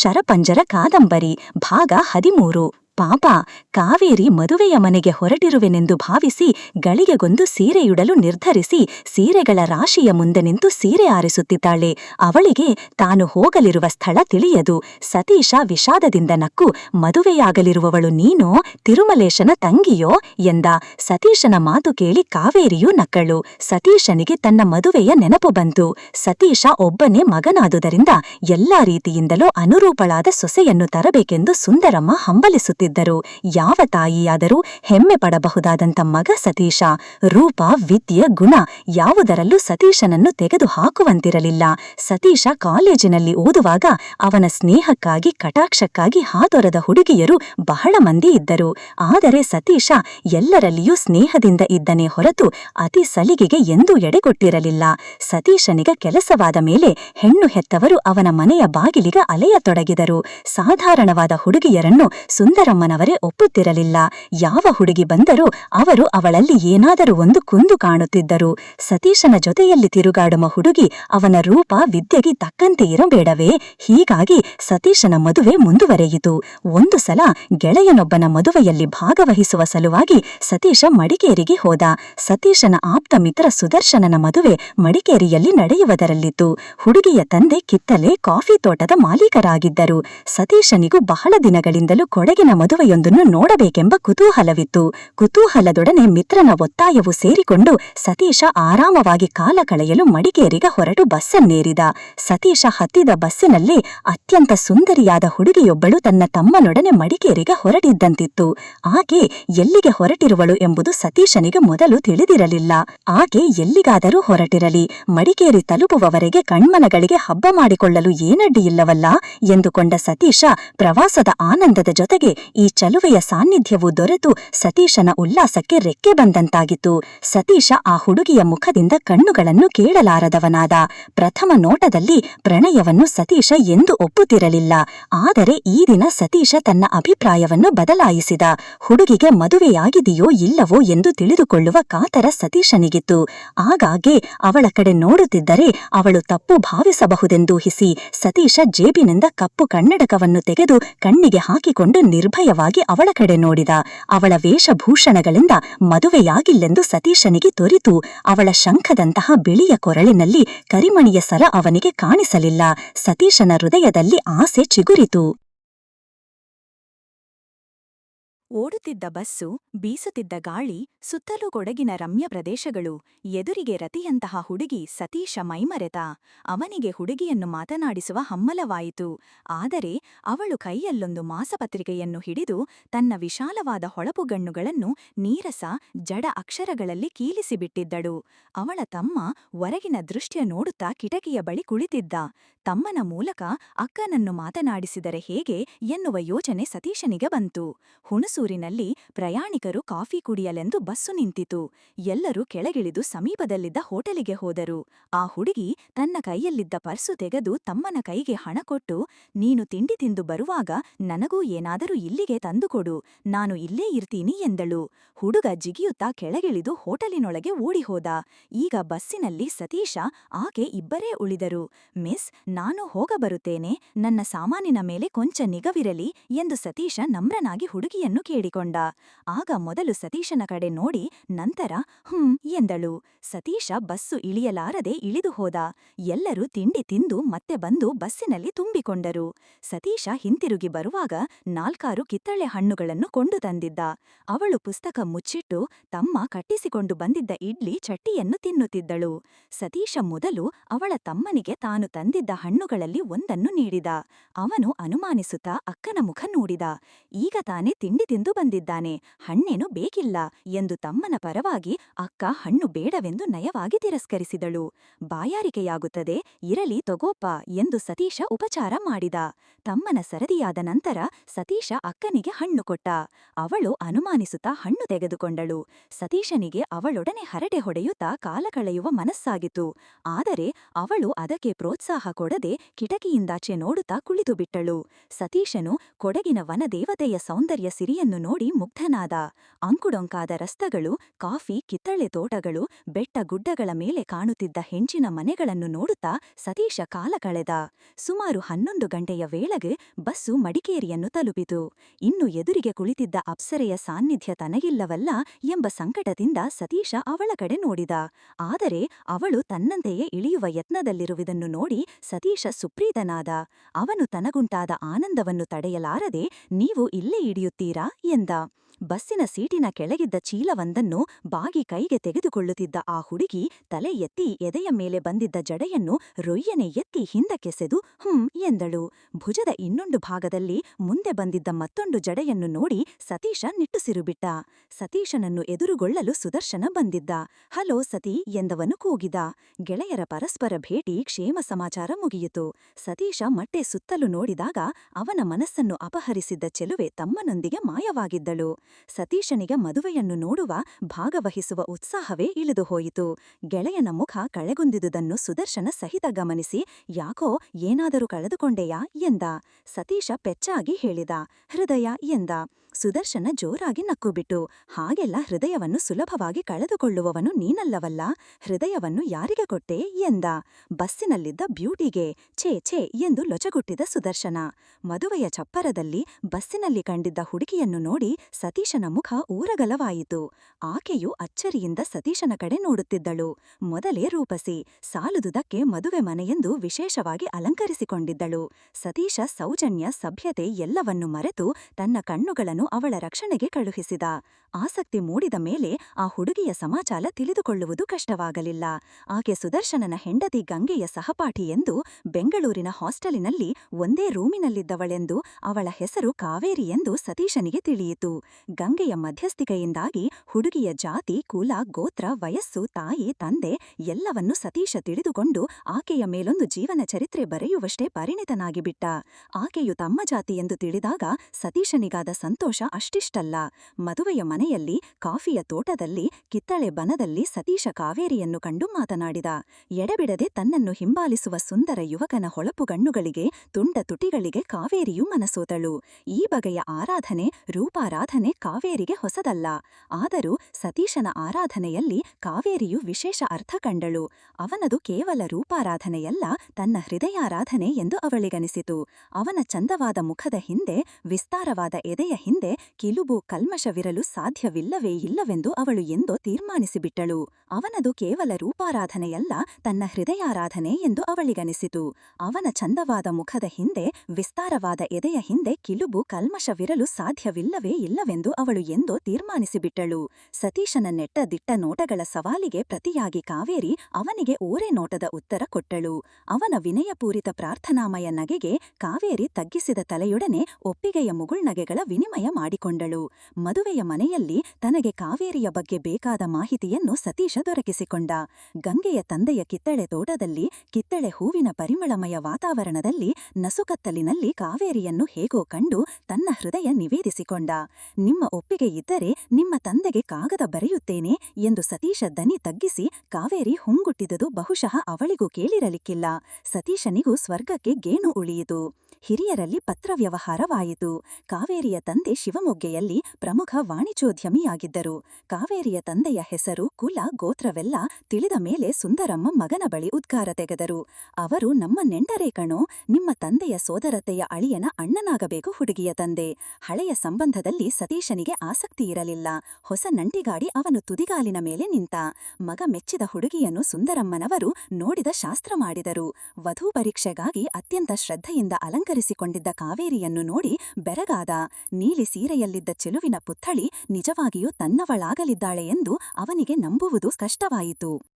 ಶರಪಂಜರ ಕಾದಂಬರಿ ಭಾಗ ಹದಿಮೂರು. ಪಾಪ ಕಾವೇರಿ ಮದುವೆಯ ಮನೆಗೆ ಹೊರಟಿರುವೆನೆಂದು ಭಾವಿಸಿ ಗಳಿಗೆಗೊಂದು ಸೀರೆಯುಡಲು ನಿರ್ಧರಿಸಿ ಸೀರೆಗಳ ರಾಶಿಯ ಮುಂದೆ ನಿಂತು ಸೀರೆ ಆರಿಸುತ್ತಿದ್ದಾಳೆ. ಅವಳಿಗೆ ತಾನು ಹೋಗಲಿರುವ ಸ್ಥಳ ತಿಳಿಯದು. ಸತೀಶ ವಿಷಾದದಿಂದ ನಕ್ಕು, ಮದುವೆಯಾಗಲಿರುವವಳು ನೀನೋ, ತಿರುಮಲೇಶನ ತಂಗಿಯೋ? ಎಂದ. ಸತೀಶನ ಮಾತು ಕೇಳಿ ಕಾವೇರಿಯೂ ನಕ್ಕಳು. ಸತೀಶನಿಗೆ ತನ್ನ ಮದುವೆಯ ನೆನಪು ಬಂತು. ಸತೀಶ ಒಬ್ಬನೇ ಮಗನಾದುದರಿಂದ ಎಲ್ಲಾ ರೀತಿಯಿಂದಲೂ ಅನುರೂಪಳಾದ ಸೊಸೆಯನ್ನು ತರಬೇಕೆಂದು ಸುಂದರಮ್ಮ ಹಂಬಲಿಸುತ್ತಿದ್ದರು ಯಾವ ತಾಯಿಯಾದರೂ ಹೆಮ್ಮೆ ಪಡಬಹುದಾದಂಥ ಮಗ ಸತೀಶ. ರೂಪ, ವಿದ್ಯೆ, ಗುಣ ಯಾವುದರಲ್ಲೂ ಸತೀಶನನ್ನು ತೆಗೆದು ಹಾಕುವಂತಿರಲಿಲ್ಲ ಸತೀಶ ಕಾಲೇಜಿನಲ್ಲಿ ಓದುವಾಗ ಅವನ ಸ್ನೇಹಕ್ಕಾಗಿ, ಕಟಾಕ್ಷಕ್ಕಾಗಿ ಹಾತೊರದ ಹುಡುಗಿಯರು ಬಹಳ ಮಂದಿ ಇದ್ದರು. ಆದರೆ ಸತೀಶ ಎಲ್ಲರಲ್ಲಿಯೂ ಸ್ನೇಹದಿಂದ ಇದ್ದನೇ ಹೊರತು ಅತಿ ಸಲಿಗೆಗೆ ಎಂದೂ ಎಡೆಗೊಟ್ಟಿರಲಿಲ್ಲ. ಸತೀಶನಿಗ ಕೆಲಸವಾದ ಮೇಲೆ ಹೆಣ್ಣು ಹೆತ್ತವರು ಅವನ ಮನೆಯ ಬಾಗಿಲಿಗ ಅಲೆಯತೊಡಗಿದರು. ಸಾಧಾರಣವಾದ ಹುಡುಗಿಯರನ್ನು ಸುಂದರಮ್ಮನವರೇ ಒಪ್ಪುತ್ತಿರಲಿಲ್ಲ. ಯಾವ ಹುಡುಗಿ ಬಂದರೂ ಅವರು ಅವಳಲ್ಲಿ ಏನಾದರೂ ಒಂದು ಕುಂದು ಕಾಣುತ್ತಿದ್ದರು. ಸತೀಶನ ಜೊತೆಯಲ್ಲಿ ತಿರುಗಾಡುವ ಹುಡುಗಿ ಅವನ ರೂಪ ವಿದ್ಯೆಗೆ ತಕ್ಕಂತೆ ಇರಬೇಡವೇ? ಹೀಗಾಗಿ ಸತೀಶನ ಮದುವೆ ಮುಂದುವರೆಯಿತು. ಒಂದು ಸಲ ಗೆಳೆಯನೊಬ್ಬನ ಮದುವೆಯಲ್ಲಿ ಭಾಗವಹಿಸುವ ಸಲುವಾಗಿ ಸತೀಶ ಮಡಿಕೇರಿಗೆ ಹೋದ. ಸತೀಶನ ಆಪ್ತ ಮಿತ್ರ ಸುದರ್ಶನನ ಮದುವೆ ಮಡಿಕೇರಿಯಲ್ಲಿ ನಡೆಯುವುದರಲ್ಲಿತ್ತು. ಹುಡುಗಿಯ ತಂದೆ ಕಿತ್ತಲೆ ಕಾಫಿ ತೋಟದ ಮಾಲೀಕರಾಗಿದ್ದರು. ಸತೀಶನಿಗೂ ಬಹಳ ದಿನಗಳಿಂದಲೂ ಕೊಡಗಿನ ಮದುವೆಯೊಂದನ್ನು ನೋಡಬೇಕೆಂಬ ಕುತೂಹಲವಿತ್ತು. ಕುತೂಹಲದೊಡನೆ ಮಿತ್ರನ ಒತ್ತಾಯವು ಸೇರಿಕೊಂಡು ಸತೀಶ ಆರಾಮವಾಗಿ ಕಾಲ ಕಳೆಯಲು ಮಡಿಕೇರಿಗೆ ಹೊರಟು ಬಸ್ಸನ್ನೇರಿದ. ಸತೀಶ ಹತ್ತಿದ ಬಸ್ಸಿನಲ್ಲಿ ಅತ್ಯಂತ ಸುಂದರಿಯಾದ ಹುಡುಗಿಯೊಬ್ಬಳು ತನ್ನ ತಮ್ಮನೊಡನೆ ಮಡಿಕೇರಿಗೆ ಹೊರಟಿದ್ದಂತಿತ್ತು. ಆಕೆ ಎಲ್ಲಿಗೆ ಹೊರಟಿರುವಳು ಎಂಬುದು ಸತೀಶನಿಗೆ ಮೊದಲು ತಿಳಿದಿರಲಿಲ್ಲ. ಆಕೆ ಎಲ್ಲಿಗಾದರೂ ಹೊರಟಿರಲಿ. ಮಡಿಕೇರಿ ತಲುಪುವವರೆಗೆ ಕಣ್ಮನಗಳಿಗೆ ಹಬ್ಬ ಮಾಡಿಕೊಳ್ಳಲು ಏನಡ್ಡಿಯಿಲ್ಲವಲ್ಲ ಎಂದುಕೊಂಡ ಸತೀಶ ಪ್ರವಾಸದ ಆನಂದದ ಜೊತೆಗೆ ಈ ಚಲುವೆಯ ಸಾನ್ನಿಧ್ಯವು ದೊರೆತು ಸತೀಶನ ಉಲ್ಲಾಸಕ್ಕೆ ರೆಕ್ಕೆ ಬಂದಂತಾಗಿತ್ತು. ಸತೀಶ ಆ ಹುಡುಗಿಯ ಮುಖದಿಂದ ಕಣ್ಣುಗಳನ್ನು ಕೇಳಲಾರದವನಾದ ಪ್ರಥಮ ನೋಟದಲ್ಲಿ ಪ್ರಣಯವನ್ನು ಸತೀಶ ಎಂದು ಒಪ್ಪುತ್ತಿರಲಿಲ್ಲ. ಆದರೆ ಈ ದಿನ ಸತೀಶ ತನ್ನ ಅಭಿಪ್ರಾಯವನ್ನು ಬದಲಾಯಿಸಿದ. ಹುಡುಗಿಗೆ ಮದುವೆಯಾಗಿದೆಯೋ ಇಲ್ಲವೋ ಎಂದು ತಿಳಿದುಕೊಳ್ಳುವ ಕಾತರ ಸತೀಶನಿಗಿತ್ತು. ಆಗಾಗ್ಗೆ ಅವಳ ಕಡೆ ನೋಡುತ್ತಿದ್ದರೆ ಅವಳು ತಪ್ಪು ಭಾವಿಸಬಹುದೆಂದೂಹಿಸಿ ಸತೀಶ ಜೇಬಿನಿಂದ ಕಪ್ಪು ಕನ್ನಡಕವನ್ನು ತೆಗೆದು ಕಣ್ಣಿಗೆ ಹಾಕಿಕೊಂಡು ನಿರ್ಭಯವಾಗಿ ಅವಳ ಕಡೆ ನೋಡಿದ ಅವಳ ವೇಷಭೂಷಣಗಳಿಂದ ಮದುವೆಯಾಗಿಲ್ಲೆಂದು ಸತೀಶನಿಗೆ ತೊರಿತು ಅವಳ ಶಂಖದಂತಹ ಬಿಳಿಯ ಕೊರಳಿನಲ್ಲಿ ಕರಿಮಣಿಯ ಸರ ಅವನಿಗೆ ಕಾಣಿಸಲಿಲ್ಲ. ಸತೀಶನ ಹೃದಯದಲ್ಲಿ ಆಸೆ ಚಿಗುರಿತು. ಓಡುತ್ತಿದ್ದ ಬಸ್ಸು, ಬೀಸುತ್ತಿದ್ದ ಗಾಳಿ ಸುತ್ತಲೂ ಕೊಡಗಿನ ರಮ್ಯ ಪ್ರದೇಶಗಳು, ಎದುರಿಗೆ ರತಿಯಂತಹ ಹುಡುಗಿ ಸತೀಶ ಮೈಮರೆತ. ಅವನಿಗೆ ಹುಡುಗಿಯನ್ನು ಮಾತನಾಡಿಸುವ ಹಮ್ಮಲವಾಯಿತು. ಆದರೆ ಅವಳು ಕೈಯಲ್ಲೊಂದು ಮಾಸಪತ್ರಿಕೆಯನ್ನು ಹಿಡಿದು ತನ್ನ ವಿಶಾಲವಾದ ಹೊಳಪುಗಣ್ಣುಗಳನ್ನು ನೀರಸ, ಜಡ ಅಕ್ಷರಗಳಲ್ಲಿ ಕೀಲಿಸಿಬಿಟ್ಟಿದ್ದಳು. ಅವಳ ತಮ್ಮ ಹೊರಗಿನ ದೃಷ್ಟಿಯ ನೋಡುತ್ತಾ ಕಿಟಕಿಯ ಬಳಿ ಕುಳಿತಿದ್ದ. ತಮ್ಮನ ಮೂಲಕ ಅಕ್ಕನನ್ನು ಮಾತನಾಡಿಸಿದರೆ ಹೇಗೆ ಎನ್ನುವ ಯೋಚನೆ ಸತೀಶನಿಗೆ ಬಂತು. ಹುಣಸೂರಿನಲ್ಲಿ ಪ್ರಯಾಣಿಕರು ಕಾಫಿ ಕುಡಿಯಲೆಂದು ಬಸ್ಸು ನಿಂತಿತು. ಎಲ್ಲರೂ ಕೆಳಗಿಳಿದು ಸಮೀಪದಲ್ಲಿದ್ದ ಹೋಟೆಲಿಗೆ ಹೋದರು. ಆ ಹುಡುಗಿ ತನ್ನ ಕೈಯಲ್ಲಿದ್ದ ಪರ್ಸು ತೆಗೆದು ತಮ್ಮನ ಕೈಗೆ ಹಣ ಕೊಟ್ಟು, ನೀನು ತಿಂಡಿ ತಿಂದು ಬರುವಾಗ ನನಗೂ ಏನಾದರೂ ಇಲ್ಲಿಗೆ ತಂದುಕೊಡು ನಾನು ಇಲ್ಲೇ ಇರ್ತೀನಿ ಎಂದಳು. ಹುಡುಗ ಜಿಗಿಯುತ್ತಾ ಕೆಳಗಿಳಿದು ಹೋಟೆಲಿನೊಳಗೆ ಓಡಿಹೋದ. ಈಗ ಬಸ್ಸಿನಲ್ಲಿ ಸತೀಶ, ಆಕೆ ಇಬ್ಬರೇ ಉಳಿದರು. ಮಿಸ್, ನಾನು ಹೋಗಬರುತ್ತೇನೆ ನನ್ನ ಸಾಮಾನಿನ ಮೇಲೆ ಕೊಂಚ ನಿಗವಿರಲಿ ಎಂದು ಸತೀಶ ನಮ್ರನಾಗಿ ಹುಡುಗಿಯನ್ನು ಕೇಳಿಕೊಂಡ. ಆಗ ಮೊದಲು ಸತೀಶನ ಕಡೆ ನೋಡಿ ನಂತರ ಹ್ಮ್ ಎಂದಳು. ಸತೀಶ ಬಸ್ಸು ಇಳಿಯಲಾರದೆ ಇಳಿದು ಹೋದ. ಎಲ್ಲರೂ ತಿಂಡಿ ತಿಂದು ಮತ್ತೆ ಬಂದು ಬಸ್ಸಿನಲ್ಲಿ ತುಂಬಿಕೊಂಡರು. ಸತೀಶ ಹಿಂತಿರುಗಿ ಬರುವಾಗ ನಾಲ್ಕಾರು ಕಿತ್ತಳೆ ಹಣ್ಣುಗಳನ್ನು ಕೊಂಡು ತಂದಿದ್ದ. ಅವಳು ಪುಸ್ತಕ ಮುಚ್ಚಿಟ್ಟು ತಮ್ಮ ಕಟ್ಟಿಸಿಕೊಂಡು ಬಂದಿದ್ದ ಇಡ್ಲಿ ಚಟ್ಟಿಯನ್ನು ತಿನ್ನುತ್ತಿದ್ದಳು. ಸತೀಶ ಮೊದಲು ಅವಳ ತಮ್ಮನಿಗೆ ತಾನು ತಂದಿದ್ದ ಹಣ್ಣುಗಳಲ್ಲಿ ಒಂದನ್ನು ನೀಡಿದ. ಅವನು ಅನುಮಾನಿಸುತ್ತಾ ಅಕ್ಕನ ಮುಖ ನೋಡಿದ. ಈಗ ತಾನೇ ತಿಂಡಿ ತಿಂದು ಬಂದಿದ್ದಾನೆ. ಹಣ್ಣೇನು ಬೇಕಿಲ್ಲ ಎಂದು ತಮ್ಮನ ಪರವಾಗಿ ಅಕ್ಕ ಹಣ್ಣು ಬೇಡವೆಂದು ನಯವಾಗಿ ತಿರಸ್ಕರಿಸಿದಳು. ಬಾಯಾರಿಕೆಯಾಗುತ್ತದೆ, ಇರಲಿ ತಗೋಪ ಎಂದು ಸತೀಶ ಉಪಚಾರ ಮಾಡಿದ. ತಮ್ಮನ ಸರದಿಯಾದ ನಂತರ ಸತೀಶ ಅಕ್ಕನಿಗೆ ಹಣ್ಣು ಕೊಟ್ಟ. ಅವಳು ಅನುಮಾನಿಸುತ್ತಾ ಹಣ್ಣು ತೆಗೆದುಕೊಂಡಳು. ಸತೀಶನಿಗೆ ಅವಳೊಡನೆ ಹರಟೆ ಹೊಡೆಯುತ್ತಾ ಕಾಲ ಕಳೆಯುವ ಮನಸ್ಸಾಗಿತು ಆದರೆ ಅವಳು ಅದಕ್ಕೆ ಪ್ರೋತ್ಸಾಹ ಕೊಡದೆ ಕಿಟಕಿಯಿಂದಾಚೆ ನೋಡುತ್ತಾ ಕುಳಿತುಬಿಟ್ಟಳು. ಸತೀಶನು ಕೊಡಗಿನ ವನದೇವತೆಯ ಸೌಂದರ್ಯ ಸಿರಿಯನ್ನು ಹುಡುಗಿಯನ್ನು ನೋಡಿ ಮುಗ್ಧನಾದ. ಅಂಕುಡೊಂಕಾದ ರಸ್ತಗಳು, ಕಾಫಿ, ಕಿತ್ತಳೆ ತೋಟಗಳು, ಬೆಟ್ಟ ಗುಡ್ಡಗಳ ಮೇಲೆ ಕಾಣುತ್ತಿದ್ದ ಹೆಂಚಿನ ಮನೆಗಳನ್ನು ನೋಡುತ್ತಾ ಸತೀಶ ಕಾಲ ಕಳೆದ. ಸುಮಾರು ಹನ್ನೊಂದು ಗಂಟೆಯ ವೇಳೆಗೆ ಬಸ್ಸು ಮಡಿಕೇರಿಯನ್ನು ತಲುಪಿತು. ಇನ್ನು ಎದುರಿಗೆ ಕುಳಿತಿದ್ದ ಅಪ್ಸರೆಯ ಸಾನ್ನಿಧ್ಯ ತನಗಿಲ್ಲವಲ್ಲ ಎಂಬ ಸಂಕಟದಿಂದ ಸತೀಶ ಅವಳ ಕಡೆ ನೋಡಿದ. ಆದರೆ ಅವಳು ತನ್ನಂತೆಯೇ ಇಳಿಯುವ ಯತ್ನದಲ್ಲಿರುವುದನ್ನು ನೋಡಿ ಸತೀಶ ಸುಪ್ರೀತನಾದ. ಅವನು ತನಗುಂಟಾದ ಆನಂದವನ್ನು ತಡೆಯಲಾರದೆ, ನೀವು ಇಲ್ಲೇ ಇಡಿಯುತ್ತೀರಾ ಎಂದ ಬಸ್ಸಿನ ಸೀಟಿನ ಕೆಳಗಿದ್ದ ಚೀಲವೊಂದನ್ನು ಬಾಗಿ ಕೈಗೆ ತೆಗೆದುಕೊಳ್ಳುತ್ತಿದ್ದ ಆ ಹುಡುಗಿ ತಲೆ ಎತ್ತಿ ಎದೆಯ ಮೇಲೆ ಬಂದಿದ್ದ ಜಡೆಯನ್ನು ರೊಯ್ಯನೆ ಎತ್ತಿ ಹಿಂದಕ್ಕೆಸೆದು ಹುಂ ಎಂದಳು. ಭುಜದ ಇನ್ನೊಂದು ಭಾಗದಲ್ಲಿ ಮುಂದೆ ಬಂದಿದ್ದ ಮತ್ತೊಂದು ಜಡೆಯನ್ನು ನೋಡಿ ಸತೀಶ ನಿಟ್ಟುಸಿರುಬಿಟ್ಟ. ಸತೀಶನನ್ನು ಎದುರುಗೊಳ್ಳಲು ಸುದರ್ಶನ ಬಂದಿದ್ದ. ಹಲೋ ಸತಿ ಎಂದವನು ಕೂಗಿದ. ಗೆಳೆಯರ ಪರಸ್ಪರ ಭೇಟಿ ಕ್ಷೇಮ ಸಮಾಚಾರ ಮುಗಿಯಿತು. ಸತೀಶ ಮಟ್ಟೆ ಸುತ್ತಲೂ ನೋಡಿದಾಗ ಅವನ ಮನಸ್ಸನ್ನು ಅಪಹರಿಸಿದ್ದ ಚೆಲುವೆ ತಮ್ಮನೊಂದಿಗೆ ಮಾಯವಾಗಿದ್ದಳು. ಸತೀಶನಿಗೆ ಮದುವೆಯನ್ನು ನೋಡುವ ಭಾಗವಹಿಸುವ ಉತ್ಸಾಹವೇ ಇಳಿದು ಹೋಯಿತು. ಗೆಳೆಯನ ಮುಖ ಕಳೆಗುಂದಿದುದನ್ನು ಸುದರ್ಶನ ಸಹಿತ ಗಮನಿಸಿ, ಯಾಕೋ, ಏನಾದರೂ ಕಳೆದುಕೊಂಡೆಯಾ? ಎಂದ. ಸತೀಶ ಪೆಚ್ಚಾಗಿ ಹೇಳಿದ, ಹೃದಯ, ಎಂದ. ಸುದರ್ಶನ ಜೋರಾಗಿ ನಕ್ಕುಬಿಟ್ಟು, ಹಾಗೆಲ್ಲ ಹೃದಯವನ್ನು ಸುಲಭವಾಗಿ ಕಳೆದುಕೊಳ್ಳುವವನು ನೀನಲ್ಲವಲ್ಲ, ಹೃದಯವನ್ನು ಯಾರಿಗೆ ಕೊಟ್ಟೆ? ಎಂದ. ಬಸ್ಸಿನಲ್ಲಿದ್ದ ಬ್ಯೂಟಿಗೆ, ಛೇ ಛೇ, ಎಂದು ಲೊಚಗುಟ್ಟಿದ ಸುದರ್ಶನ. ಮದುವೆಯ ಚಪ್ಪರದಲ್ಲಿ ಬಸ್ಸಿನಲ್ಲಿ ಕಂಡಿದ್ದ ಹುಡುಗಿಯನ್ನು ನೋಡಿ ಸತೀಶನ ಮುಖ ಊರಗಲವಾಯಿತು. ಆಕೆಯು ಅಚ್ಚರಿಯಿಂದ ಸತೀಶನ ಕಡೆ ನೋಡುತ್ತಿದ್ದಳು. ಮೊದಲೇ ರೂಪಸಿ, ಸಾಲುದುದಕ್ಕೆ ಮದುವೆ ಮನೆಯೆಂದು ವಿಶೇಷವಾಗಿ ಅಲಂಕರಿಸಿಕೊಂಡಿದ್ದಳು. ಸತೀಶ ಸೌಜನ್ಯ ಸಭ್ಯತೆ ಎಲ್ಲವನ್ನು ಮರೆತು ತನ್ನ ಕಣ್ಣುಗಳನ್ನು ಅವಳ ರಕ್ಷಣೆಗೆ ಕಳುಹಿಸಿದ. ಆಸಕ್ತಿ ಮೂಡಿದ ಮೇಲೆ ಆ ಹುಡುಗಿಯ ಸಮಾಚಾರ ತಿಳಿದುಕೊಳ್ಳುವುದು ಕಷ್ಟವಾಗಲಿಲ್ಲ. ಆಕೆ ಸುದರ್ಶನನ ಹೆಂಡತಿ ಗಂಗೆಯ ಸಹಪಾಠಿ ಎಂದು ಬೆಂಗಳೂರಿನ ಹಾಸ್ಟೆಲಿನಲ್ಲಿ ಒಂದೇ ರೂಮಿನಲ್ಲಿದ್ದವಳೆಂದು ಅವಳ ಹೆಸರು ಕಾವೇರಿ ಎಂದು ಸತೀಶನಿಗೆ ತಿಳಿಯಿತು. ಗಂಗೆಯ ಮಧ್ಯಸ್ಥಿಕೆಯಿಂದಾಗಿ ಹುಡುಗಿಯ ಜಾತಿ, ಕುಲ, ಗೋತ್ರ, ವಯಸ್ಸು, ತಾಯಿ, ತಂದೆ ಎಲ್ಲವನ್ನೂ ಸತೀಶ ತಿಳಿದುಕೊಂಡು ಆಕೆಯ ಮೇಲೊಂದು ಜೀವನ ಚರಿತ್ರೆ ಬರೆಯುವಷ್ಟೇ ಪರಿಣಿತನಾಗಿಬಿಟ್ಟ ಆಕೆಯು ತಮ್ಮ ಜಾತಿ ಎಂದು ತಿಳಿದಾಗ ಸತೀಶನಿಗಾದ ಸಂತೋಷ ಅಷ್ಟಿಷ್ಟಲ್ಲ. ಮದುವೆಯ ಮನೆಯಲ್ಲಿ, ಕಾಫಿಯ ತೋಟದಲ್ಲಿ, ಕಿತ್ತಳೆ ಬನದಲ್ಲಿ ಸತೀಶ ಕಾವೇರಿಯನ್ನು ಕಂಡು ಮಾತನಾಡಿದ. ಎಡೆಬಿಡದೆ ತನ್ನನ್ನು ಹಿಂಬಾಲಿಸುವ ಸುಂದರ ಯುವಕನ ಹೊಳಪುಗಣ್ಣುಗಳಿಗೆ ತುಂಡ ತುಟಿಗಳಿಗೆ ಕಾವೇರಿಯು ಮನಸೋತಳು. ಈ ಬಗೆಯ ಆರಾಧನೆ, ರೂಪಾರಾಧನೆ ಕಾವೇರಿಗೆ ಹೊಸದಲ್ಲ. ಆದರೂ ಸತೀಶನ ಆರಾಧನೆಯಲ್ಲಿ ಕಾವೇರಿಯು ವಿಶೇಷ ಅರ್ಥ ಕಂಡಳು. ಅವನದು ಕೇವಲ ರೂಪಾರಾಧನೆಯಲ್ಲ, ತನ್ನ ಹೃದಯಾರಾಧನೆ ಎಂದು ಅವಳಿಗನಿಸಿತು. ಅವನ ಚಂದವಾದ ಮುಖದ ಹಿಂದೆ, ವಿಸ್ತಾರವಾದ ಎದೆಯ ಹಿಂದೆ ಕಿಲುಬು ಕಲ್ಮಶವಿರಲು ಸಾಧ್ಯವಿಲ್ಲವೇ ಇಲ್ಲವೆಂದು ಅವಳು ಎಂದೋ ತೀರ್ಮಾನಿಸಿಬಿಟ್ಟಳು. ಅವನದು ಕೇವಲ ರೂಪಾರಾಧನೆಯಲ್ಲ, ತನ್ನ ಹೃದಯಾರಾಧನೆ ಎಂದು ಅವಳಿಗನಿಸಿತು. ಅವನ ಚಂದವಾದ ಮುಖದ ಹಿಂದೆ, ವಿಸ್ತಾರವಾದ ಎದೆಯ ಹಿಂದೆ ಕಿಲುಬು ಕಲ್ಮಶವಿರಲು ಸಾಧ್ಯವಿಲ್ಲವೇ ಇಲ್ಲವೆಂದು ಅವಳು ಎಂದೋ ತೀರ್ಮಾನಿಸಿಬಿಟ್ಟಳು. ಸತೀಶನ ನೆಟ್ಟ ದಿಟ್ಟ ನೋಟಗಳ ಸವಾಲಿಗೆ ಪ್ರತಿಯಾಗಿ ಕಾವೇರಿ ಅವನಿಗೆ ಓರೆ ನೋಟದ ಉತ್ತರ ಕೊಟ್ಟಳು. ಅವನ ವಿನಯಪೂರಿತ ಪ್ರಾರ್ಥನಾಮಯ ನಗೆಗೆ ಕಾವೇರಿ ತಗ್ಗಿಸಿದ ತಲೆಯೊಡನೆ ಒಪ್ಪಿಗೆಯ ಮುಗುಳ್ನಗೆಗಳ ವಿನಿಮಯ ಮಾಡಿಕೊಂಡಳು. ಮದುವೆಯ ಮನೆಯಲ್ಲಿ ತನಗೆ ಕಾವೇರಿಯ ಬಗ್ಗೆ ಬೇಕಾದ ಮಾಹಿತಿಯನ್ನು ಸತೀಶ ದೊರಕಿಸಿಕೊಂಡ. ಗಂಗೆಯ ತಂದೆಯ ಕಿತ್ತಳೆ ತೋಟದಲ್ಲಿ ಕಿತ್ತಳೆ ಹೂವಿನ ಪರಿಮಳಮಯ ವಾತಾವರಣದಲ್ಲಿ ನಸುಕತ್ತಲಿನಲ್ಲಿ ಕಾವೇರಿಯನ್ನು ಹೇಗೋ ಕಂಡು ತನ್ನ ಹೃದಯ ನಿವೇದಿಸಿಕೊಂಡ. ನಿಮ್ಮ ಒಪ್ಪಿಗೆ ಇದ್ದರೆ ನಿಮ್ಮ ತಂದೆಗೆ ಕಾಗದ ಬರೆಯುತ್ತೇನೆ ಎಂದು ಸತೀಶ ದನಿ ತಗ್ಗಿಸಿ ಕಾವೇರಿ ಹುಂಗುಟ್ಟಿದುದು ಬಹುಶಃ ಅವಳಿಗೂ ಕೇಳಿರಲಿಕ್ಕಿಲ್ಲ. ಸತೀಶನಿಗೂ ಸ್ವರ್ಗಕ್ಕೆ ಗೇಣು ಉಳಿಯಿತು. ಹಿರಿಯರಲ್ಲಿ ಪತ್ರವ್ಯವಹಾರವಾಯಿತು. ಕಾವೇರಿಯ ತಂದೆ ಶಿವಮೊಗ್ಗೆಯಲ್ಲಿ ಪ್ರಮುಖ ವಾಣಿಜ್ಯೋದ್ಯಮಿಯಾಗಿದ್ದರು. ಕಾವೇರಿಯ ತಂದೆಯ ಹೆಸರು, ಕುಲ, ಗೋತ್ರವೆಲ್ಲ ತಿಳಿದ ಮೇಲೆ ಸುಂದರಮ್ಮ ಮಗನ ಬಳಿ ಉದ್ಗಾರ ತೆಗೆದರು. ಅವರು, ನಮ್ಮ ನೆಂಟರೇ ಕಣೋ, ನಿಮ್ಮ ತಂದೆಯ ಸೋದರತೆಯ ಅಳಿಯನ ಅಣ್ಣನಾಗಬೇಕು ಹುಡುಗಿಯ ತಂದೆ. ಹಳೆಯ ಸಂಬಂಧದಲ್ಲಿ ಸತೀಶನಿಗೆ ಆಸಕ್ತಿ ಇರಲಿಲ್ಲ. ಹೊಸ ನಂಟಿಗಾಡಿ ಅವನು ತುದಿಗಾಲಿನ ಮೇಲೆ ನಿಂತ, ಮಗ ಮೆಚ್ಚಿದ ಹುಡುಗಿಯನ್ನು ಸುಂದರಮ್ಮನವರು ನೋಡಿದ ಶಾಸ್ತ್ರ ಮಾಡಿದರು. ವಧೂ ಪರೀಕ್ಷೆಗಾಗಿ ಅತ್ಯಂತ ಶ್ರದ್ಧೆಯಿಂದ ಅಲಂಕರಿಸಿಕೊಂಡಿದ್ದ ಕಾವೇರಿಯನ್ನು ನೋಡಿ ಬೆರಗಾದ. ನೀಲಿ ಸೀರೆಯಲ್ಲಿದ್ದ ಚೆಲುವಿನ ಪುತ್ಥಳಿ ನಿಜವಾಗಿಯೂ ತನ್ನವಳಾಗಲಿದ್ದಾಳೆ ಎಂದು ಅವನಿಗೆ ನಂಬುವುದು ಕಷ್ಟವಾಯಿತು.